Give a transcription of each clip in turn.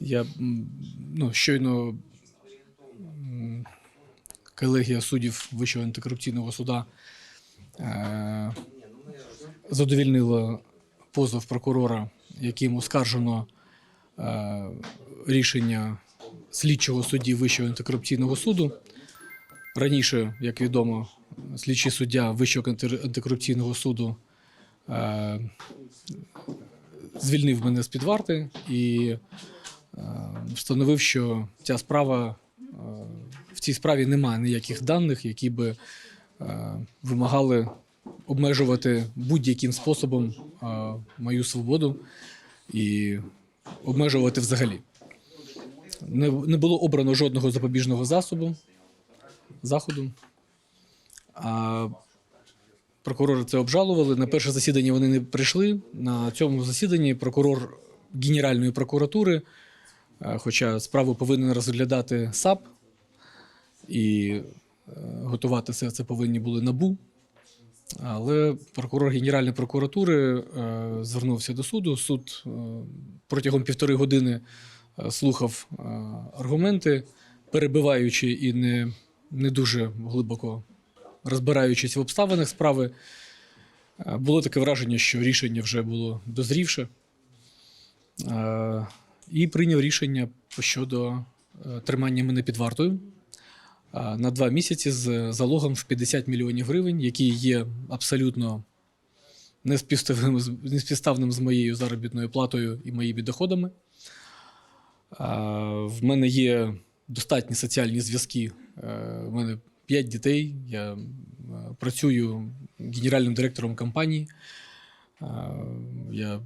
Я ну, щойно колегія суддів Вищого антикорупційного суда е, задовільнила позов прокурора, яким оскаржено е, рішення слідчого судді Вищого антикорупційного суду. Раніше, як відомо, слідчий суддя Вищого антикорупційного суду е, звільнив мене з під варти і е, встановив, що ця справа е, в цій справі немає ніяких даних, які би е, вимагали обмежувати будь-яким способом мою свободу і обмежувати взагалі. Не, не було обрано жодного запобіжного засобу, заходу. А прокурори це обжалували. На перше засідання вони не прийшли. На цьому засіданні прокурор Генеральної прокуратури, е, хоча справу повинен розглядати САП, і е, готувати все це повинні були НАБУ. Але прокурор Генеральної прокуратури е, звернувся до суду. Суд протягом півтори години слухав аргументи, перебиваючи і не, не дуже глибоко розбираючись в обставинах справи. Е, Було таке враження, що рішення вже було дозрівше. Е, І прийняв рішення щодо е, тримання мене під вартою на два місяці з залогом в 50 мільйонів гривень, який є абсолютно неспівставним, з- моєю заробітною платою і моїми доходами. В мене є достатні соціальні зв'язки. У мене 5 дітей. Я працюю генеральним директором компанії. Я,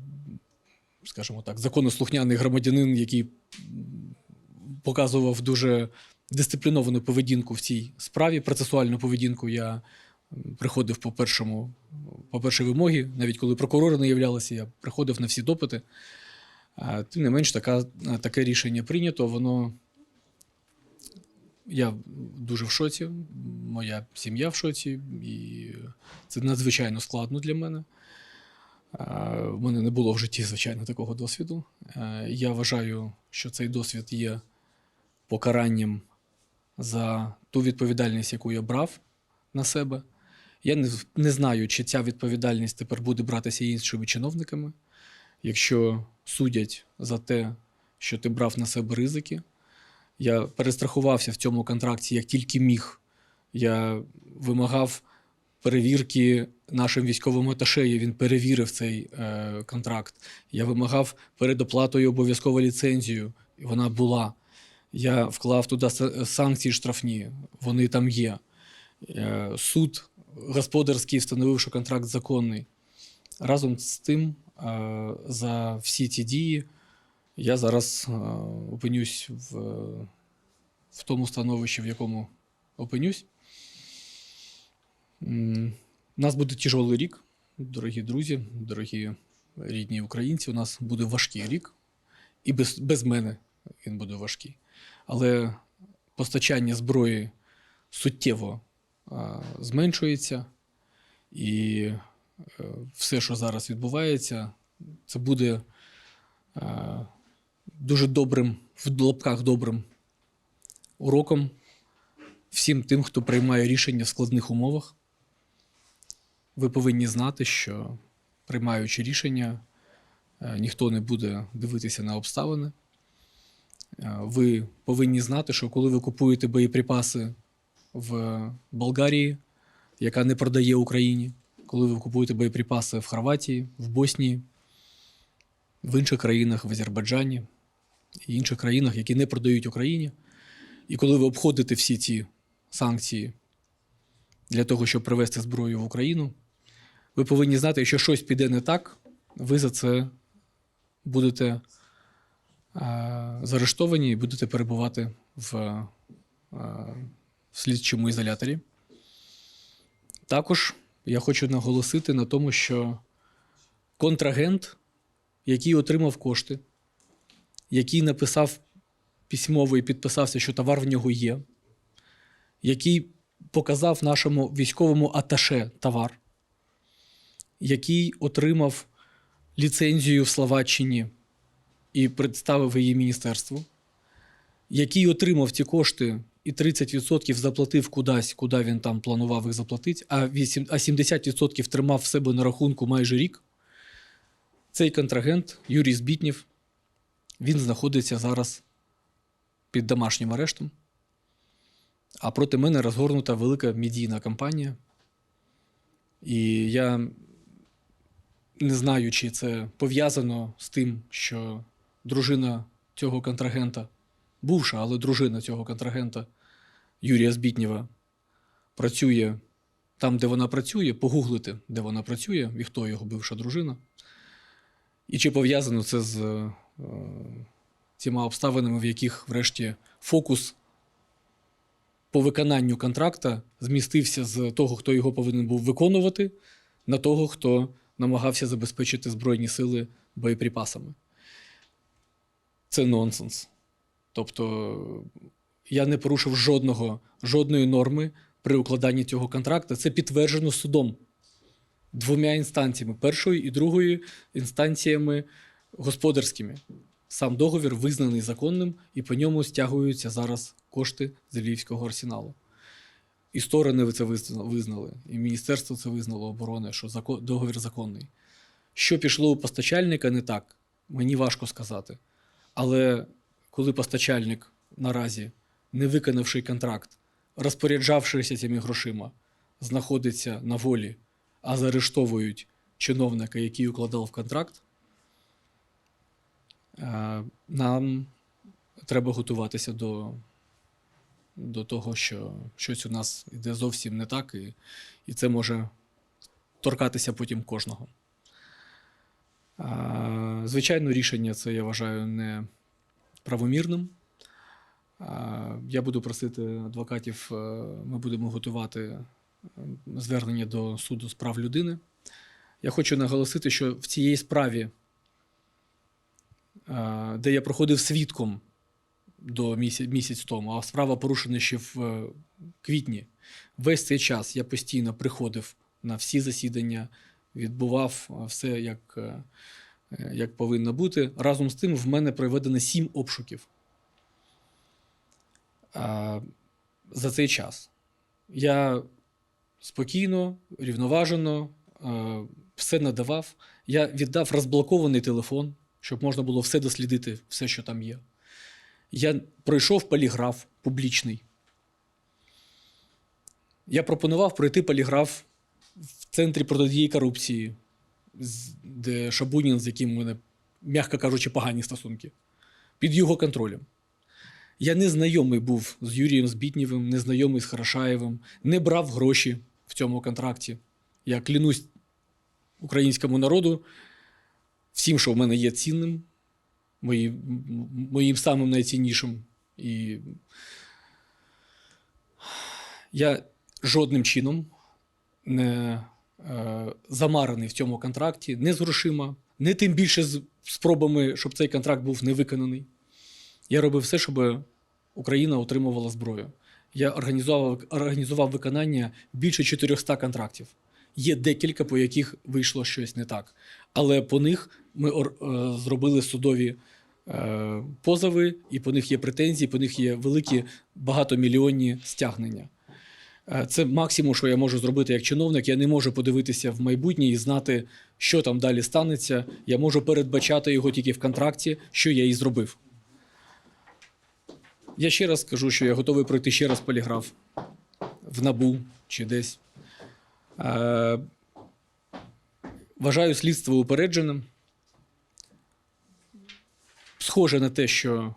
скажімо так, законослухняний громадянин, який показував дуже дисципліновану поведінку в цій справі. Процесуальну поведінку я приходив по першому, по першій вимогі, навіть коли прокурори не являлися, я приходив на всі допити. Тим не менш, така, таке рішення прийнято. Воно я дуже в шоці, моя сім'я в шоці, і це надзвичайно складно для мене. В мене не було в житті, звичайно, такого досвіду. Я вважаю, що цей досвід є покаранням за ту відповідальність, яку я брав на себе. Я не, не знаю, чи ця відповідальність тепер буде братися іншими чиновниками. Якщо судять за те, що ти брав на себе ризики, я перестрахувався в цьому контракті як тільки міг. Я вимагав перевірки нашим військовим аташею. Він перевірив цей е, контракт. Я вимагав перед оплатою обов'язково ліцензію, вона була. Я вклав туди санкції штрафні, вони там є. Е, суд господарський встановив, що контракт законний. Разом з тим, е, за всі ці дії я зараз е, опинюсь в, в тому становищі, в якому опинюсь. У нас буде тяжелий рік, дорогі друзі, дорогі рідні українці. У нас буде важкий рік, і без, без мене він буде важкий. Але постачання зброї суттєво а, зменшується, і е, все, що зараз відбувається, це буде е, дуже добрим, в лапках добрим уроком всім тим, хто приймає рішення в складних умовах. Ви повинні знати, що приймаючи рішення, е, ніхто не буде дивитися на обставини. Е, Ви повинні знати, що коли ви купуєте боєприпаси в Болгарії, яка не продає Україні, коли ви купуєте боєприпаси в Хорватії, в Боснії, в інших країнах, в Азербайджані і інших країнах, які не продають Україні. І коли ви обходите всі ці санкції для того, щоб привезти зброю в Україну, ви повинні знати, якщо щось піде не так, ви за це будете е, заарештовані і будете перебувати в, е, в слідчому ізоляторі. Також я хочу наголосити на тому, що контрагент, який отримав кошти, який написав письмово і підписався, що товар в нього є, який показав нашому військовому аташе товар, який отримав ліцензію в Словаччині і представив її міністерству, який отримав ці кошти і 30% заплатив кудись, куди він там планував їх заплатити, а, 70% тримав в себе на рахунку майже рік. Цей контрагент Юрій Збітнів, він знаходиться зараз під домашнім арештом. А проти мене розгорнута велика медійна кампанія. І я не знаю, чи це пов'язано з тим, що дружина цього контрагента, бувша, але дружина цього контрагента Юрія Збітнєва, працює там, де вона працює, погуглити, де вона працює, і хто його бивша дружина. І чи пов'язано це з цими обставинами, в яких, врешті, фокус по виконанню контракта змістився з того, хто його повинен був виконувати, на того, хто намагався забезпечити Збройні сили боєприпасами. Це нонсенс. Тобто я не порушив жодного, жодної норми при укладанні цього контракту. Це підтверджено судом двома інстанціями: першою і другою інстанціями господарськими. Сам договір визнаний законним, і по ньому стягуються зараз кошти з Львівського арсеналу. І сторони це визнали, і міністерство це визнало оборони, що договір законний. Що пішло у постачальника не так, мені важко сказати. Але коли постачальник наразі, не виконавши контракт, розпоряджавшися цими грошима, знаходиться на волі, а заарештовують чиновника, який укладав контракт, е, нам треба готуватися до, до того, що щось у нас йде зовсім не так, і, і це може торкатися потім кожного. А, Звичайно, рішення це я вважаю не правомірним. Я буду просити адвокатів, е, ми будемо готувати е, звернення до суду з прав людини. Я хочу наголосити, що в цій справі, е, де я проходив свідком до місяць, місяць тому, а справа порушена ще в е, квітні, весь цей час я постійно приходив на всі засідання, відбував е, все як, е, е, як повинно бути. Разом з тим, в мене проведено сім обшуків за цей час. Я спокійно, рівноважено е, все надавав. Я віддав розблокований телефон, щоб можна було все дослідити, все, що там є. Я пройшов поліграф публічний. Я пропонував пройти поліграф в центрі протидії корупції, де Шабунін, з яким у мене, м'яко кажучи, погані стосунки, під його контролем. Я не знайомий був з Юрієм Збітнєвим, не знайомий з Хорошаєвим, не брав гроші в цьому контракті. Я клянусь українському народу всім, що в мене є цінним, мої- моїм самим найціннішим. І я жодним чином не е, замарений в цьому контракті, не з грошима, не тим більше з спробами, щоб цей контракт був не виконаний. Я робив все, щоб Україна отримувала зброю. Я організував, організував виконання більше 400 контрактів. Є декілька, по яких вийшло щось не так. Але по них ми е, зробили судові е, позови, і по них є претензії, по них є великі багатомільйонні стягнення. Е, Це максимум, що я можу зробити як чиновник. Я не можу подивитися в майбутнє і знати, що там далі станеться. Я можу передбачати його тільки в контракті, що я і зробив. Я ще раз скажу, що я готовий пройти ще раз поліграф в набу чи десь. Е, вважаю слідство упередженим. Схоже на те, що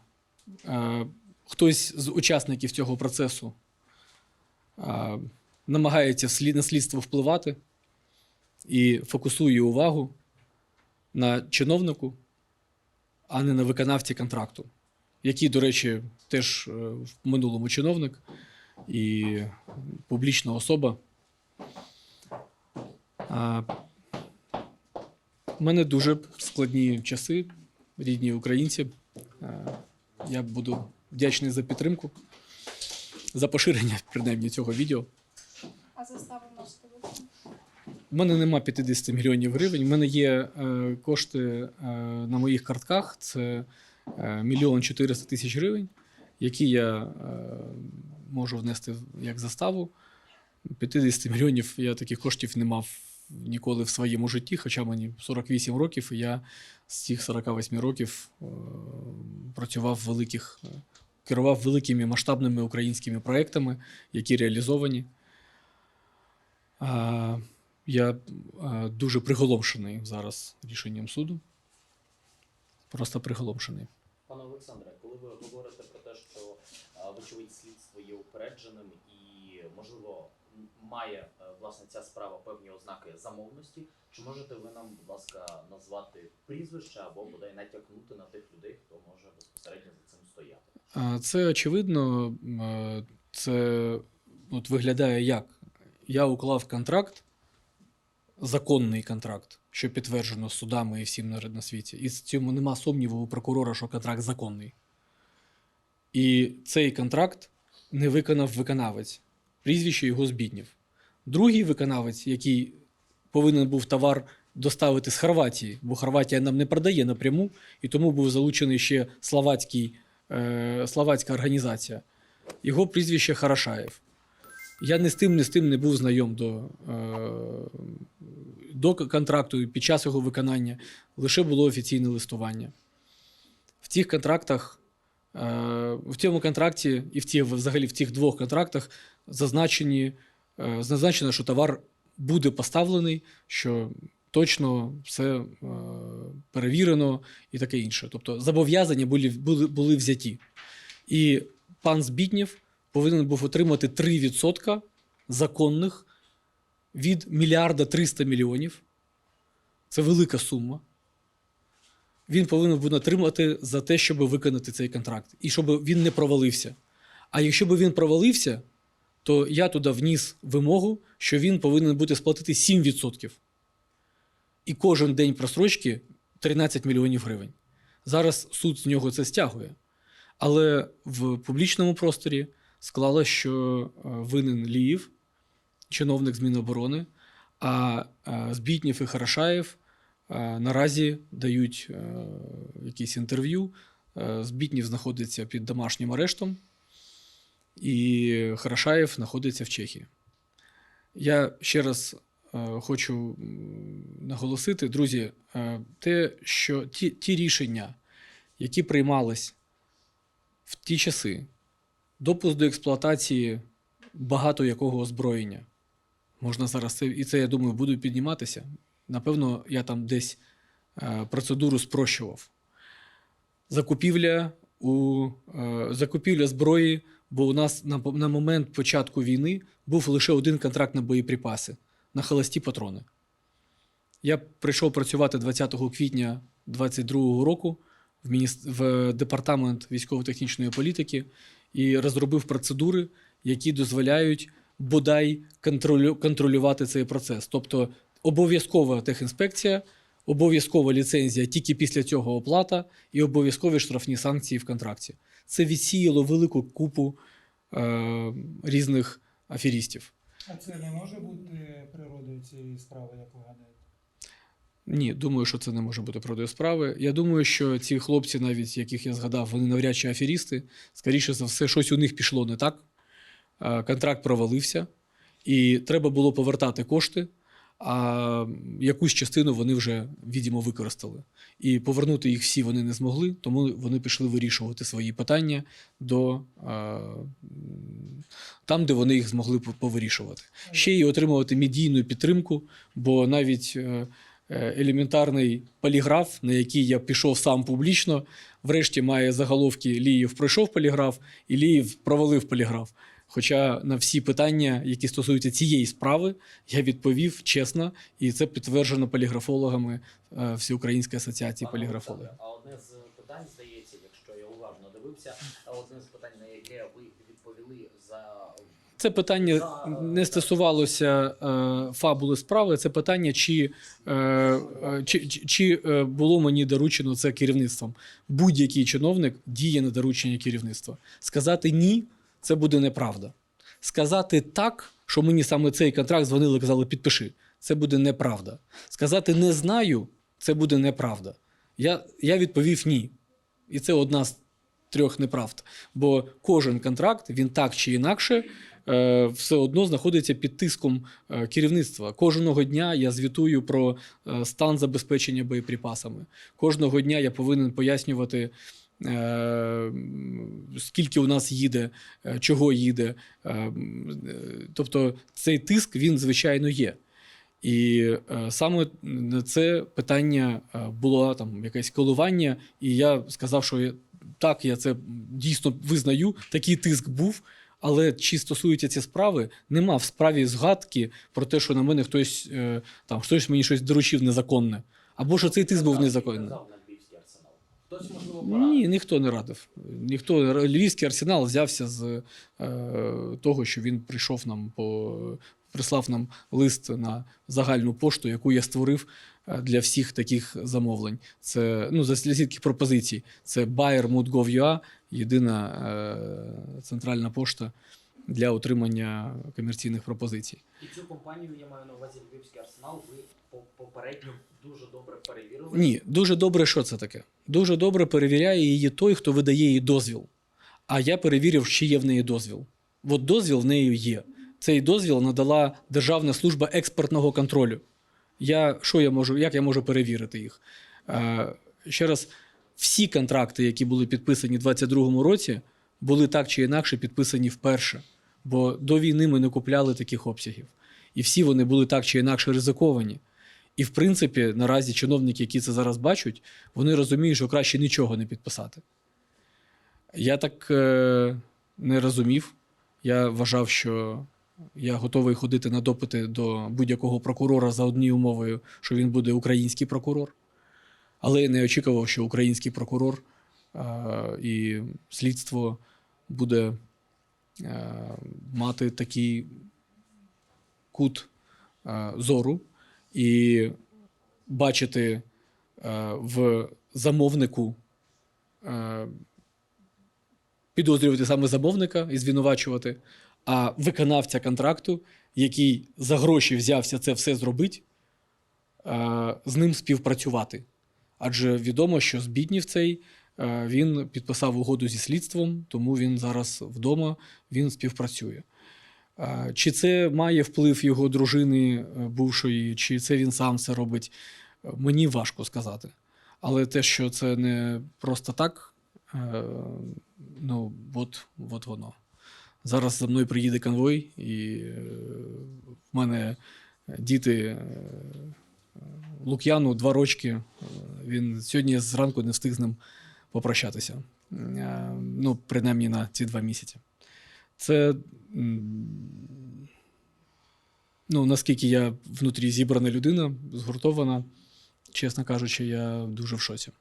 е, хтось з учасників цього процесу е, намагається на слідство впливати і фокусує увагу на чиновнику, а не на виконавці контракту, який, до речі, теж е, в минулому чиновник і публічна особа. У мене дуже складні часи, рідні українці. Я буду вдячний за підтримку, за поширення, принаймні, цього відео. А заставу в нас? У мене нема 50 мільйонів гривень. У мене є е, кошти е, на моїх картках. Це е, мільйон 400 тисяч гривень, які я е, можу внести як заставу. 50 мільйонів я таких коштів не мав ніколи в своєму житті, хоча мені 48 років, і я з цих 48 років е, працював в великих, е, керував великими масштабними українськими проектами, які реалізовані. Я дуже приголомшений зараз рішенням суду. Просто приголомшений. Пане Олександре, коли ви говорите про те, що вочевидь слідство є упередженим і, можливо, має е, власне ця справа певні ознаки замовності, чи можете ви нам, будь ласка, назвати прізвище або бодай натякнути на тих людей, хто може безпосередньо за цим стояти? Це очевидно, е, це от виглядає як. Я уклав контракт, законний контракт, що підтверджено судами і всім на, на світі. І в цьому нема сумніву у прокурора, що контракт законний. І цей контракт не виконав виконавець. Прізвище його збіднів. Другий виконавець, який повинен був товар доставити з Хорватії, бо Хорватія нам не продає напряму, і тому був залучений ще словацький, е, словацька організація. Його прізвище Харашаєв. Я не з тим, не з тим не був знайом до, е, до контракту під час його виконання. Лише було офіційне листування. В цих контрактах, е, в цьому контракті і в ці, взагалі в цих двох контрактах зазначені, е, зазначено, що товар буде поставлений, що точно все е, перевірено і таке інше. Тобто зобов'язання були, були, були взяті. І пан Збітнєв повинен був отримати 3% законних від мільярда 300 мільйонів. Це велика сума. Він повинен був отримати за те, щоб виконати цей контракт, і щоб він не провалився. А якщо б він провалився, то я туди вніс вимогу, що він повинен бути сплатити 7%. І кожен день просрочки 13 мільйонів гривень. Зараз суд з нього це стягує. Але в публічному просторі склалося, що е, винен Ліїв, чиновник з Міноборони, а е, Збітнєв і Харашаєв е, наразі дають якісь інтерв'ю. Збітнєв знаходиться під домашнім арештом, і Харашаєв знаходиться в Чехії. Я ще раз е, хочу наголосити, друзі, е, те, що ті, ті рішення, які приймались в ті часи, допуск до експлуатації багато якого озброєння. Можна зараз це, і це, я думаю, буду підніматися. Напевно, я там десь е, процедуру спрощував. Закупівля, у, е, закупівля зброї, бо у нас на, на момент початку війни був лише один контракт на боєприпаси на холості патрони. Я прийшов працювати 20 квітня 2022 року в, мініс... в департамент військово-технічної політики і розробив процедури, які дозволяють бодай контролю... контролювати цей процес. Тобто обов'язкова техінспекція, обов'язкова ліцензія, тільки після цього оплата і обов'язкові штрафні санкції в контракті. Це відсіяло велику купу е... різних аферістів. А це не може бути природою цієї справи, як ви гадаєте? Ні, думаю, що це не може бути продою справи. Я думаю, що ці хлопці, навіть яких я згадав, вони навряд чи аферісти. Скоріше за все, щось у них пішло не так. Е, Контракт провалився, і треба було повертати кошти. А якусь частину вони вже, відомо, використали. І повернути їх всі вони не змогли, тому вони пішли вирішувати свої питання до, м, там, де вони їх змогли повирішувати. Ще й отримувати медійну підтримку, бо навіть е, е, елементарний поліграф, на який я пішов сам публічно, врешті має заголовки Ліїв пройшов поліграф і Ліїв провалив поліграф. Хоча на всі питання, які стосуються цієї справи, я відповів чесно, і це підтверджено поліграфологами е, Всеукраїнської асоціації поліграфологів. А одне з питань, здається, якщо я уважно дивився, а одне з питань, на яке ви відповіли за Це питання не стосувалося е, фабули справи. Це питання, чи, е, е, чи, чи, е, було мені доручено це керівництвом. Будь-який чиновник діє на доручення керівництва. Сказати ні це буде неправда. Сказати так, що мені саме цей контракт дзвонили, казали, підпиши. це буде неправда. Сказати не знаю це буде неправда. Я, я відповів ні. І це одна з трьох неправд. Бо кожен контракт, він так чи інакше, е, все одно знаходиться під тиском е, керівництва. Кожного дня я звітую про е, стан забезпечення боєприпасами. Кожного дня я повинен пояснювати. Е, Скільки у нас їде, е, чого їде. Е, Тобто цей тиск він звичайно є. І саме на це питання було там якесь коливання, і я сказав, що я, так, я це дійсно визнаю, такий тиск був. Але чи стосуються ці справи, нема в справі згадки про те, що на мене хтось там хтось мені щось доручив незаконне, або що цей тиск був незаконний. Казав на Львівський арсенал. Хтось, можливо, порадив. Ні, ніхто не радив. Ніхто Львівський арсенал взявся з е, того, що він прийшов нам по прислав нам лист на загальну пошту, яку я створив е, для всіх таких замовлень. Це ну за слідких пропозицій. Це Bayer.Mood.gov.ua, єдина е, центральна пошта для отримання комерційних пропозицій. І цю компанію, я маю на увазі Львівський арсенал, ви по- попередньо дуже добре перевірили. Ні, дуже добре, що це таке. Дуже добре перевіряє її той, хто видає їй дозвіл. А я перевірив, чи є в неї дозвіл. От дозвіл в неї є. Цей дозвіл надала Державна служба експортного контролю. Я, що я можу, як я можу перевірити їх? Е, ще раз, всі контракти, які були підписані у 2022 році, були так чи інакше підписані вперше. Бо до війни ми не купляли таких обсягів. І всі вони були так чи інакше ризиковані. І, в принципі, наразі чиновники, які це зараз бачать, вони розуміють, що краще нічого не підписати. Я так е, не розумів. Я вважав, що я готовий ходити на допити до будь-якого прокурора за однією умовою, що він буде український прокурор. Але я не очікував, що український прокурор е, і слідство буде мати такий кут е, зору і бачити е, в замовнику, е, підозрювати саме замовника і звинувачувати, а виконавця контракту, який за гроші взявся це все зробити, е, з ним співпрацювати. Адже відомо, що Збіднів цей е, він підписав угоду зі слідством, тому він зараз вдома він співпрацює. Е, Чи це має вплив його дружини е, бувшої, чи це він сам це робить, е, мені важко сказати. Але те, що це не просто так, е, ну, от, от воно. Зараз за мною приїде конвой, і е, в мене діти е, Лук'яну два рочки. е, Він сьогодні зранку не встиг з ним попрощатися. Ну, принаймні на ці два місяці. Це ну, наскільки я внутрі зібрана людина, згуртована, чесно кажучи, я дуже в шоці.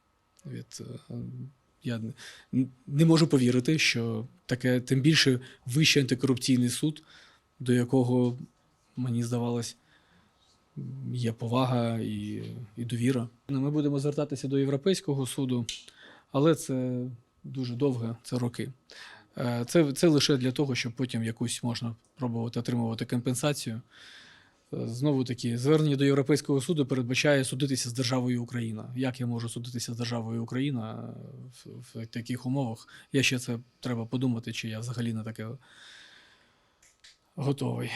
Від, е, я не- не можу повірити, що таке, тим більше Вищий антикорупційний суд, до якого, мені здавалось, є повага і, і довіра. Ну, Ми будемо звертатися до Європейського суду, але це дуже довго, це роки. Е, Це, це лише для того, щоб потім якусь можна пробувати отримувати компенсацію. Е, Знову таки, звернення до Європейського суду передбачає судитися з державою Україна. Як я можу судитися з державою Україна е, в, в таких умовах? Я ще це треба подумати, чи я взагалі на таке готовий.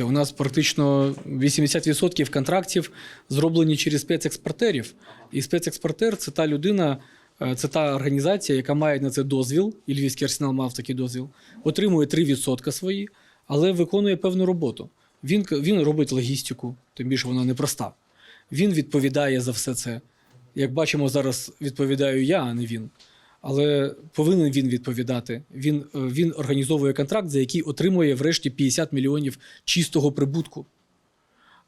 У нас практично 80% контрактів зроблені через спецекспортерів. І спецекспортер це та людина, це та організація, яка має на це дозвіл, і Львівський арсенал мав такий дозвіл, отримує 3% свої, але виконує певну роботу. Він, він робить логістику, тим більше вона непроста. Він відповідає за все це. Як бачимо, зараз відповідаю я, а не він. Але повинен він відповідати. Він, е, він організовує контракт, за який отримує врешті 50 мільйонів чистого прибутку.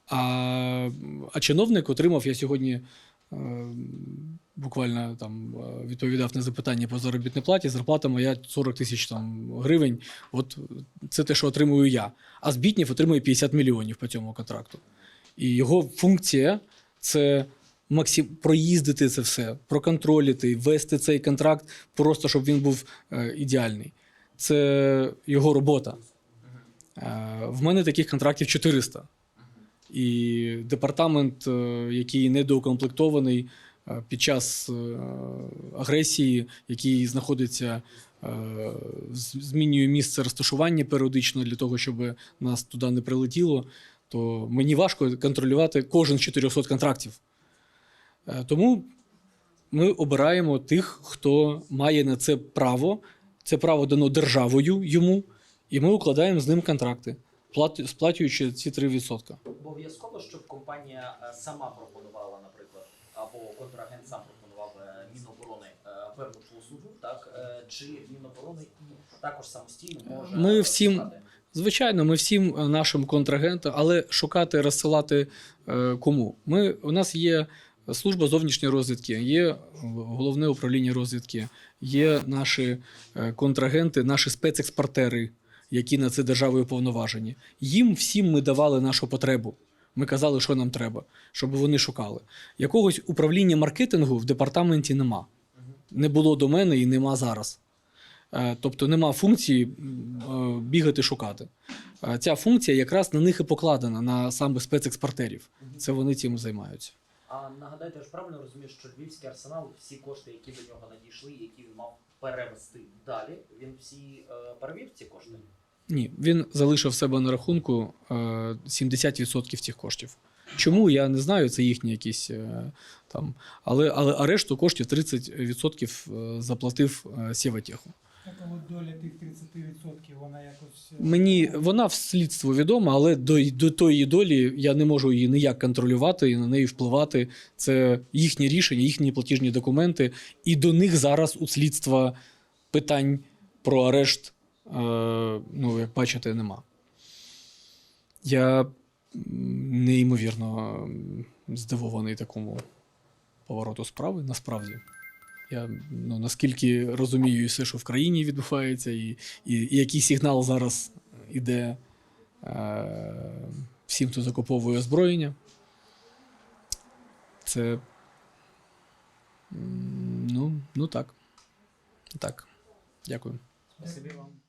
А, а чиновник отримав, я сьогодні е, буквально там е, відповідав на запитання по заробітній платі. Зарплата моя 40 тисяч там, гривень. От це те, що отримую я. А Збітнєв отримує 50 мільйонів по цьому контракту. І його функція це максим... проїздити це все, проконтролити, вести цей контракт, просто щоб він був е, ідеальний. Це його робота. Е, в мене таких контрактів 400. І департамент, е, який недоукомплектований е, під час е, агресії, який знаходиться, змінює місце розташування періодично для того, щоб нас туди не прилетіло, то мені важко контролювати кожен з 400 контрактів. Тому ми обираємо тих, хто має на це право. Це право дано державою йому, і ми укладаємо з ним контракти, сплачуючи ці 3%. Обов'язково, щоб компанія е, сама пропонувала, наприклад, або контрагент сам пропонував е, Міноборони певну послугу, так е, чи Міноборони і також самостійно може Ми всім- шукати? Звичайно, ми всім нашим контрагентам, але шукати, розсилати кому? Ми, у нас є служба зовнішньої розвідки, є головне управління розвідки, є наші контрагенти, наші спецекспортери, які на це державою повноважені. Їм всім ми давали нашу потребу. Ми казали, що нам треба, щоб вони шукали. Якогось управління маркетингу в департаменті нема. Не було до мене і нема зараз. Е, Тобто нема функції е, бігати шукати. Е, Ця функція якраз на них і покладена, на саме спецекспортерів. Це вони цим займаються. А нагадайте, я ж правильно розумію, що львівський арсенал, всі кошти, які до нього надійшли, які він мав перевести далі, він всі перевів ці кошти. Ні, він залишив себе на рахунку е, 70% цих коштів. Чому я не знаю, це їхні якісь е, там. Але, але а решту коштів 30% е, заплатив е, Сєватеху. Так, от доля тих 30% вона якось. е, Мені вона в слідство відома, але до, до тої долі я не можу її ніяк контролювати і на неї впливати. Це їхні рішення, їхні платіжні документи, і до них зараз у слідства питань про арешт, е, ну, як бачите, нема. Я неймовірно здивований такому повороту справи, насправді. Я ну, наскільки розумію все, що в країні відбувається, і, і, і який сигнал зараз іде е, всім, хто закуповує озброєння. Це. Ну, ну так. Так. Дякую. Спасибі вам.